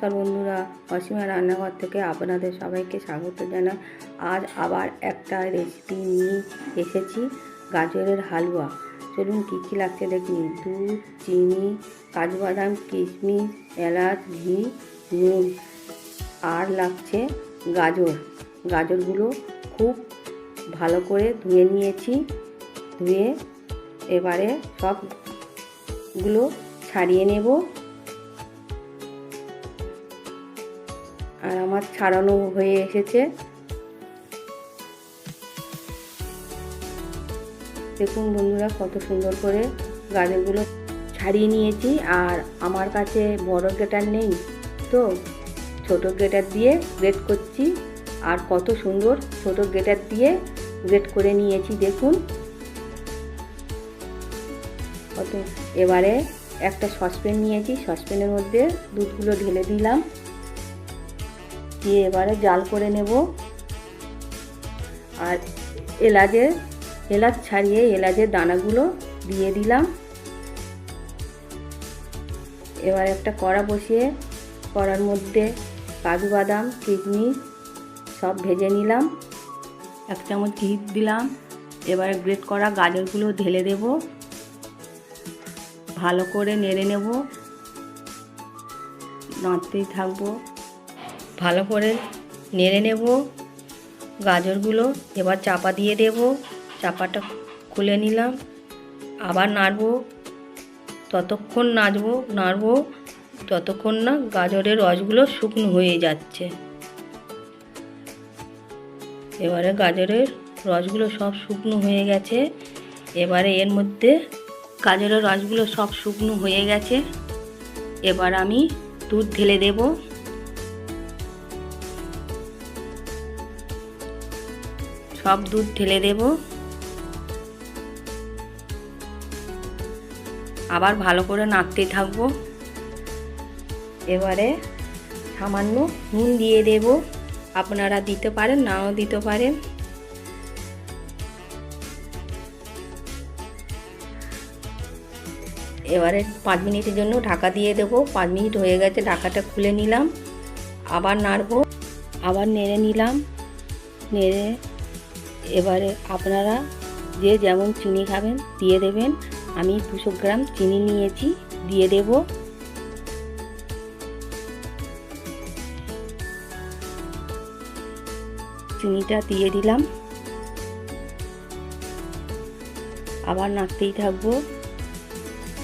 নমস্কার বন্ধুরা, অসীমা রান্নাঘর থেকে আপনাদের সবাইকে স্বাগত জানাই। আজ আবার একটা রেসিপি নিয়ে এসেছি, গাজরের হালুয়া। চলুন কী কী লাগছে দেখি। দুধ, চিনি কাজু বাদাম কিশমিশ, এলাচ, ঘি, নুন। আর লাগছে গাজর। গাজরগুলো খুব ভালো করে ধুয়ে নিয়েছি। ধুয়ে এবারে সবগুলো ছাড়িয়ে নেব। আর আমার ছাড়ানো হয়ে এসেছে। দেখুন বন্ধুরা, কত সুন্দর করে গাজরগুলো ছাড়িয়ে নিয়েছি। আর আমার কাছে বড় গ্রেটার নেই তো, ছোট গ্রেটার দিয়ে গ্রেট করছি। আর কত সুন্দর ছোট গ্রেটার দিয়ে গ্রেট করে নিয়েছি, দেখুন। কত এবারে একটা সসপ্যান নিয়েছি, সসপ্যানের মধ্যে দুধগুলো ঢেলে দিলাম। দিয়ে এবারে জাল করে নেব। আর এলাচের, এলাচ ছাড়িয়ে এলাচের দানাগুলো দিয়ে দিলাম। এবার একটা কড়া বসিয়ে, কড়ার মধ্যে কাজু বাদাম কিশমিশ সব ভেজে নিলাম। এক চামচ ঘি দিলাম। এবারে গ্রেট করা গাজরগুলো ঢেলে দেব। ভালো করে নেড়ে নেব। নাড়তেই থাকব। ভালো করে নেড়ে নেব গাজরগুলো। এবার চাপা দিয়ে দেব। চাপাটা খুলে নিলাম। আবার নাড়ব। ততক্ষণ নাড়ব নাড়ব। ততক্ষণ না গাজরের রসগুলো শুকনো হয়ে যাচ্ছে। এবারে গাজরের রসগুলো সব শুকনো হয়ে গেছে। এবারে এর মধ্যে গাজরের রসগুলো সব শুকনো হয়ে গেছে। এবার আমি দুধ ঢেলে দেবো। সব দুধ ঢেলে দেব। আবার ভালো করে নাড়তে থাকব। এবারে সামান্য নুন দিয়ে দেব। আপনারা দিতে পারেন, নাও দিতে পারেন। এবারে পাঁচ মিনিটের জন্য ঢাকা দিয়ে দেবো। পাঁচ মিনিট হয়ে গেছে, ঢাকাটা খুলে নিলাম। আবার নাড়বো, আবার নেড়ে নিলাম। নেড়ে এবারে আপনারা যে যেমন চিনি খাবেন, দিয়ে দেবেন। আমি দুশো গ্রাম চিনি নিয়েছি, দিয়ে দেব। চিনিটা দিয়ে দিলাম। আবার নাড়তেই থাকব।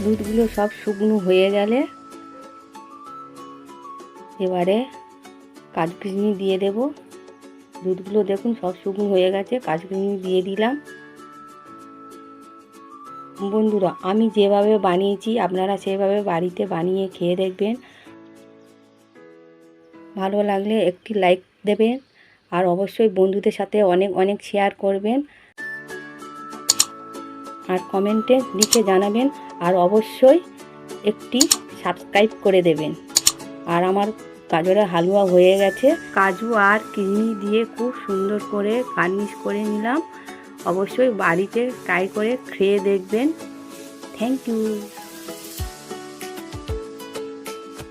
দুধগুলো সব শুকনো হয়ে গেলে এবারে কাজু দিয়ে দেবো। দুধগুলো দেখুন, সব শুকনো হয়ে গেছে কাজুকিনি দিয়ে দিলাম। বন্ধুরা, আমি যেভাবে বানিয়েছি, আপনারা সেভাবে বাড়িতে বানিয়ে খেয়ে দেখবেন। ভালো লাগলে একটি লাইক দেবেন, আর অবশ্যই বন্ধুদের সাথে অনেক অনেক শেয়ার করবেন। আর কমেন্টে লিখে জানাবেন, আর অবশ্যই একটি সাবস্ক্রাইব করে দেবেন। আর আমার গাজরের হালুয়া হয়ে গেছে। কাজু আর কিনি দিয়ে খুব সুন্দর করে গার্নিশ করে নিলাম। অবশ্যই বাড়িতে ট্রাই করে খেয়ে দেখবেন। Thank you.